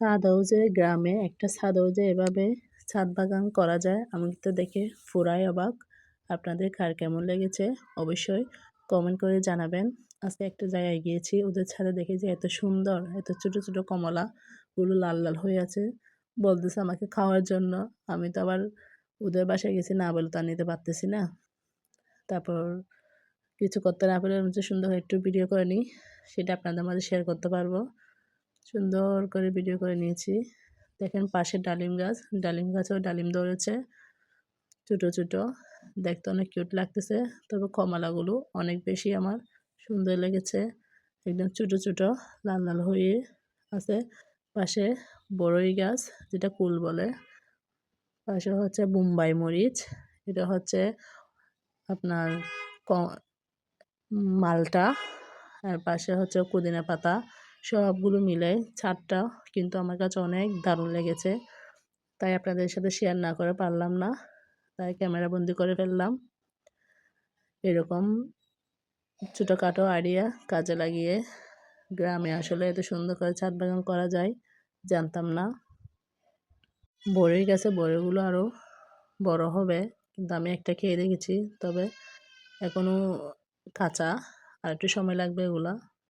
ছাদ হাউসে গ্রামে একটা ছাদ হাউসে এভাবে ছাদ বাগান করা যায়। আমি তো দেখে পুরাই অবাক। আপনাদের কার কেমন লেগেছে? অবশ্যই কমেন্ট করে জানাবেন। আজকে একটা জায়গায় গিয়েছি, ওদের ছাদে দেখে যে এত সুন্দর, এত ছোট ছোট কমলা গুলো লাল লাল হয়ে আছে। বলতেছে আমাকে খাওয়ার জন্য। আমি তো আবার ওদের বাসায় গেছি, না বলে তা নিতে পারতেছি না। তারপর কিছু করতে না পারলে হচ্ছে সুন্দর একটু ভিডিও করে নিই, সেটা আপনাদের মাঝে শেয়ার করতে পারব। সুন্দর করে ভিডিও করে নিয়েছি। দেখেন পাশে ডালিম গাছ, ডালিম গাছেও ডালিম ধরেছে। ছোটো ছোটো। দেখতে অনেক কিউট লাগতেছে। তবে কমলাগুলো অনেক বেশি আমার সুন্দর লেগেছে। একদম ছোটো ছোটো, লাল লাল হয়ে আছে। পাশে বড়ই গাছ, যেটা কুল বলে। পাশে হচ্ছে বোম্বাই মরিচ। এটা হচ্ছে আপনার মালটা। আর পাশে হচ্ছে পুদিনা পাতা। সবগুলো মিলে ছাদটা কিন্তু আমার কাছে অনেক দারুণ লেগেছে। তাই আপনাদের সাথে শেয়ার না করে পারলাম না। তাই ক্যামেরা বন্দি করে ফেললাম। এরকম ছোটোখাটো আইডিয়া কাজে লাগিয়ে গ্রামে আসলে এত সুন্দর করে ছাদ বাগান করা যায়, জানতাম না। বড়ই গেছে বড়ইগুলো আরও বড় হবে, কিন্তু আমি একটা খেয়ে দেখেছি। তবে এখনও কাঁচা, আর একটু সময় লাগবে এগুলা।